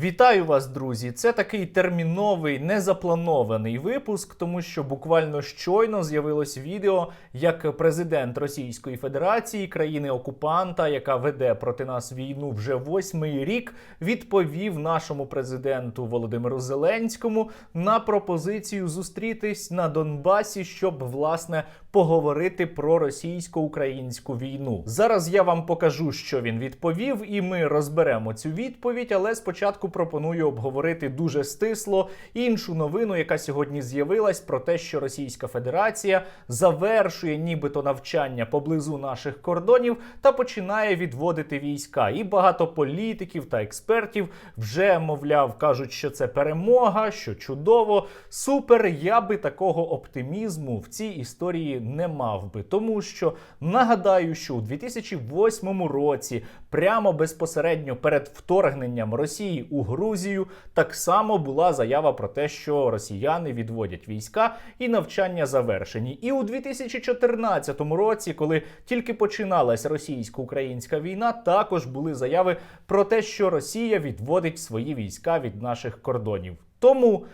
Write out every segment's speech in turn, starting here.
Вітаю вас, друзі! Це такий терміновий, незапланований випуск, тому що буквально щойно з'явилось відео, як президент Російської Федерації, країни окупанта, яка веде проти нас війну вже восьмий рік, відповів нашому президенту Володимиру Зеленському на пропозицію зустрітись на Донбасі, щоб власне поговорити про російсько-українську війну. Зараз я вам покажу, що він відповів, і ми розберемо цю відповідь. Але спочатку пропоную обговорити дуже стисло іншу новину, яка сьогодні з'явилась про те, що Російська Федерація завершує нібито навчання поблизу наших кордонів та починає відводити війська. І багато політиків та експертів вже мовляв кажуть, що це перемога, що чудово, супер. Я би такого оптимізму в цій історії не мав би, тому що нагадаю, що у 2008 році, прямо безпосередньо перед вторгненням Росії у Грузію, так само була заява про те, що росіяни відводять війська і навчання завершені. І у 2014 році, коли тільки починалась російсько-українська війна, також були заяви про те, що Росія відводить свої війська від наших кордонів. Тому.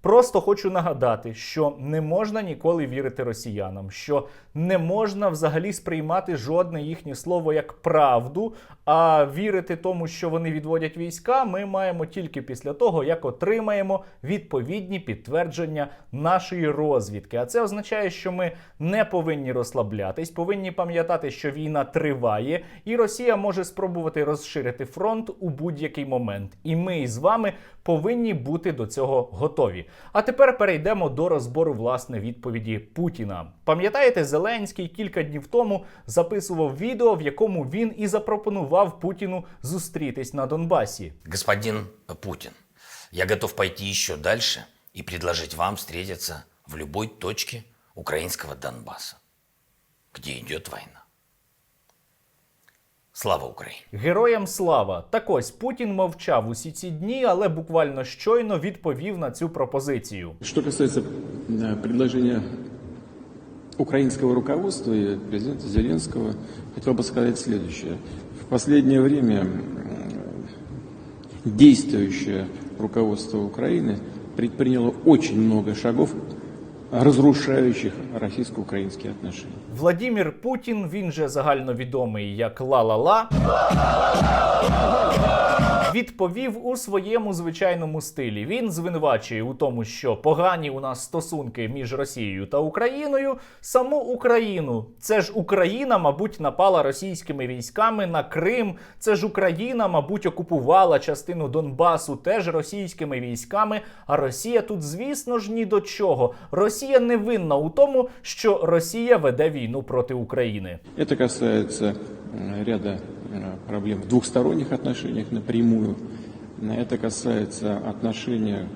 Просто хочу нагадати, що не можна ніколи вірити росіянам, що не можна взагалі сприймати жодне їхнє слово як правду, а вірити тому, що вони відводять війська, ми маємо тільки після того, як отримаємо відповідні підтвердження нашої розвідки. А це означає, що ми не повинні розслаблятись, повинні пам'ятати, що війна триває, і Росія може спробувати розширити фронт у будь-який момент. І ми із вами повинні бути до цього готові. А тепер перейдемо до розбору власне відповіді Путіна. Пам'ятаєте, Зеленський кілька днів тому записував відео, в якому він і запропонував Путіну зустрітись на Донбасі. Господин Путин, я готов пойти еще дальше и предложить вам встретиться в любой точке украинского Донбасса, где идет война. Слава Украине! Героям слава! Так ось Путін мовчав усі ці дні, але буквально щойно відповів на цю пропозицію. Что касается э, предложения украинского руководства и президента Зеленского, хотел бы сказать следующее. В последнее время м, действующее руководство Украины предприняло очень много шагов, разрушающих російсько-українські отношения. Владимир Путін, він же загальновідомий як Ла-Ла-Ла, відповів у своєму звичайному стилі. Він звинувачує у тому, що погані у нас стосунки між Росією та Україною. Саму Україну. Це ж Україна, мабуть, напала російськими військами на Крим. Це ж Україна, мабуть, окупувала частину Донбасу теж російськими військами. А Росія тут, звісно ж, ні до чого. Росія не винна у тому, що Росія веде війну проти України. Это касается э, ряда э, проблем в двухсторонних отношениях напрямую. Это касается отношения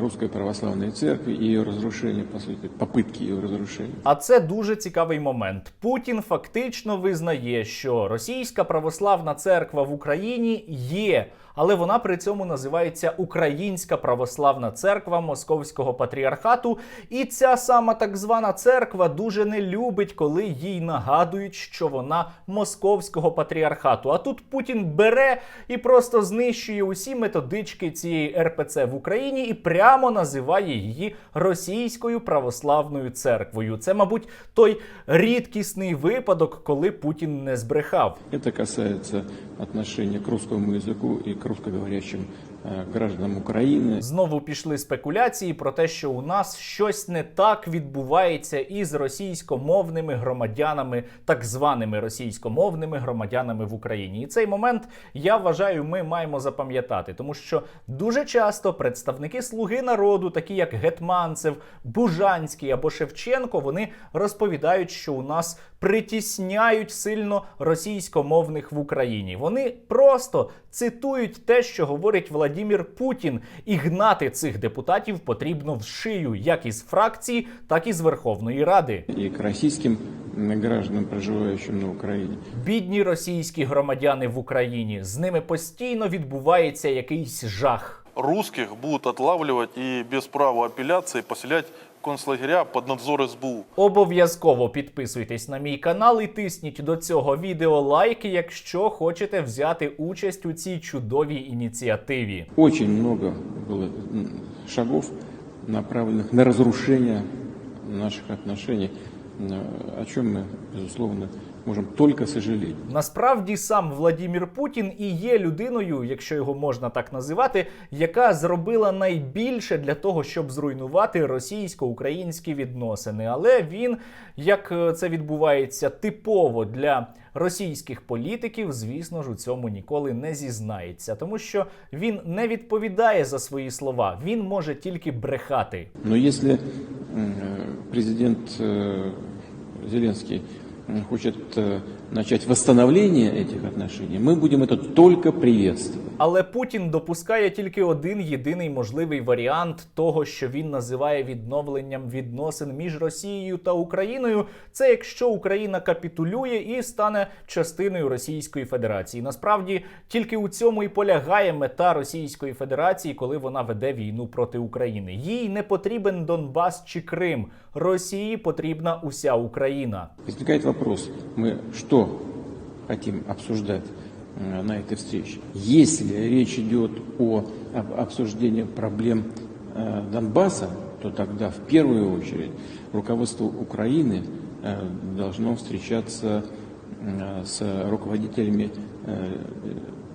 Русской Православной Церкви и ее разрушения, по сути, попытки ее разрушения. А це дуже цікавий момент. Путін фактично визнає, що російська православна церква в Україні є, але вона при цьому називається Українська православна церква Московського патріархату. І ця сама так звана церква дуже не любить, коли їй нагадують, що вона московського патріархату. А тут Путін бере і просто знищує усі методички цієї РПЦ в Україні і прямо називає її російською православною церквою. Це, мабуть, той рідкісний випадок, коли Путін не збрехав. Это касается отношения к русскому языку и к русскоговорящим э, гражданам Украины. Знову пішли спекуляції про те, що у нас щось не так відбувається із російськомовними громадянами, так званими російськомовними громадянами в Україні. І цей момент я вважаю, ми маємо запам'ятати, тому що дуже часто представники слуги народу, такі як Гетманцев, Бужанський або Шевченко, вони розповідають, що у нас притісняють сильно російськомовних в Україні. Вони просто цитують те, що говорить Владімір Путін, і гнати цих депутатів потрібно в шию, як із фракції, так і з Верховної Ради. І к російським гражданам, проживаючим на Україні, Бідні російські громадяни в Україні з ними постійно відбувається якийсь жах. русских будуть отлавлювати і без права апеляції поселять концлагеря под надзор СБУ. Обов'язково підписуйтесь на мій канал і тисніть до цього відео лайки, якщо хочете взяти участь у цій чудовій ініціативі. Очень много было м, шагов, направленных на разрушение наших отношений, э, о чем мы, безусловно, можем только сожалеть. Насправді сам Владімір Путін і є людиною, якщо його можна так називати, яка зробила найбільше для того, щоб зруйнувати російсько-українські відносини. Але він, як е, це відбувається типово для російських політиків, звісно ж, у цьому ніколи не зізнається, тому що він не відповідає за свої слова, він може тільки брехати. Если м, э, президент Зеленский м, хочет э, начать восстановление этих отношений, мы будем это только приветствовать. Але Путін допускає тільки один єдиний можливий варіант того, що він називає відновленням відносин між Росією та Україною. Це якщо Україна капітулює і стане частиною Російської Федерації. Насправді тільки у цьому і полягає мета Російської Федерації, коли вона веде війну проти України. Їй не потрібен Донбас чи Крим. Росії потрібна уся Україна. Возникает вопрос, мы что хотим обсуждать э, на этой встрече? Если речь идет о об обсуждении проблем э, Донбасса, то тогда в первую очередь руководство Украины э, должно встречаться э, с руководителями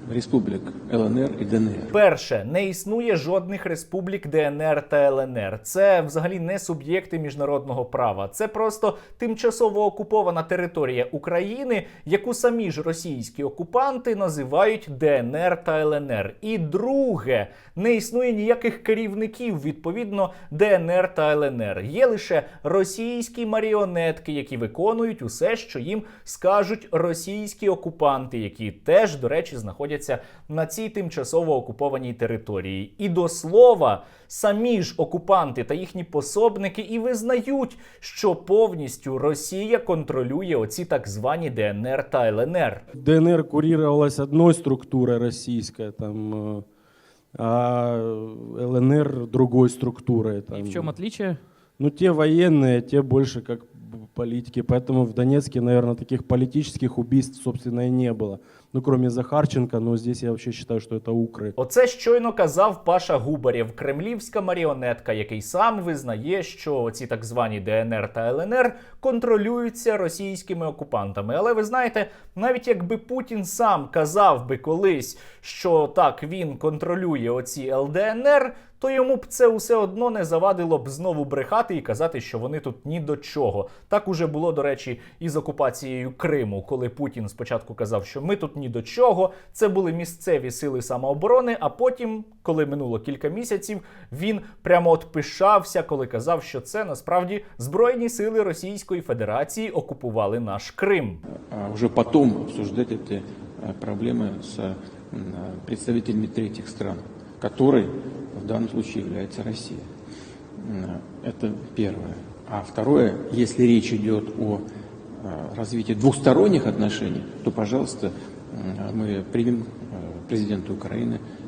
республик ЛНР и ДНР. Перше, не існує жодних республік ДНР та ЛНР. Це взагалі не суб'єкти міжнародного права. Це просто тимчасово окупована територія України, яку самі ж російські окупанти називають ДНР та ЛНР. І друге, не існує ніяких керівників відповідно ДНР та ЛНР. Є лише російські маріонетки, які виконують усе, що їм скажуть російські окупанти, які теж, до речі, знаходяться на цій тимчасово окупованій території. І до слова, самі ж окупанти та їхні пособники і визнають, що повністю Росія контролює оці так звані ДНР та ЛНР. ДНР курировалась одной структурой российской, там, э, а ЛНР другой структурой. И в чем отличие? Ну, те военные, те больше как политики. Поэтому в Донецке, наверное, таких политических убийств, собственно, и не было. Ну, кроме Захарченко, но здесь я вообще считаю, что это укры. Оце щойно казав Паша Губарєв, кремлівська маріонетка, який сам визнає, що ці так звані ДНР та ЛНР контролюються російськими окупантами. Але ви знаєте, навіть якби Путін сам казав би колись, що так він контролює оці ЛДНР. То йому б це усе одно не завадило б знову брехати і казати, що вони тут ні до чого. Так уже було, до речі, і з окупацією Криму, коли Путін спочатку казав, що ми тут ні до чого. Це були місцеві сили самооборони. А потім, коли минуло кілька місяців, він прямо от пишався, коли казав, що це насправді збройні сили Російської Федерації окупували наш Крим. а уже потом обсуждать эти э, проблемы с м, э, представителями третьих стран, которой в данном случае является Россия. М, Это первое. А второе, если речь идет о э, развитии двухсторонних отношений, то, пожалуйста, м, мы примем э, президента Украины э,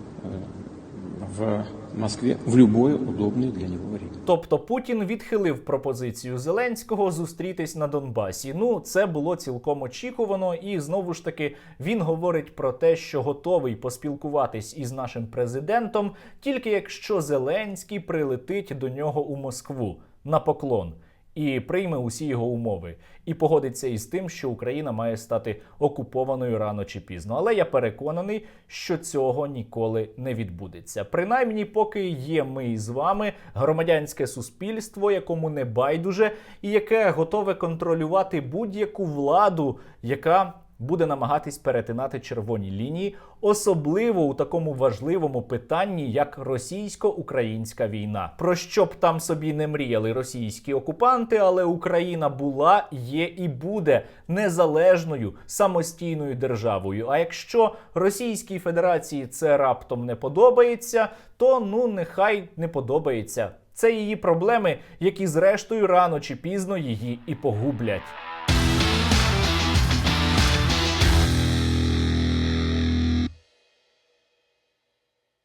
в Москве в любое удобное для него время. Тобто Путін відхилив пропозицію Зеленського зустрітись на Донбасі. Ну, це було цілком очікувано, і знову ж таки він говорить про те, що готовий поспілкуватись із нашим президентом, тільки якщо Зеленський прилетить до нього у Москву на поклон. І прийме усі його умови, і погодиться із тим, що Україна має стати окупованою рано чи пізно. Але я переконаний, що цього ніколи не відбудеться. Принаймні, поки є ми з вами, громадянське суспільство, якому не байдуже, і яке готове контролювати будь-яку владу, яка буде намагатись перетинати червоні лінії, особливо у такому важливому питанні, як російсько-українська війна. Про що б там собі не мріяли російські окупанти, але Україна була, є і буде незалежною самостійною державою. А якщо Російській Федерації це раптом не подобається, то ну нехай не подобається. Це її проблеми, які зрештою рано чи пізно її і погублять.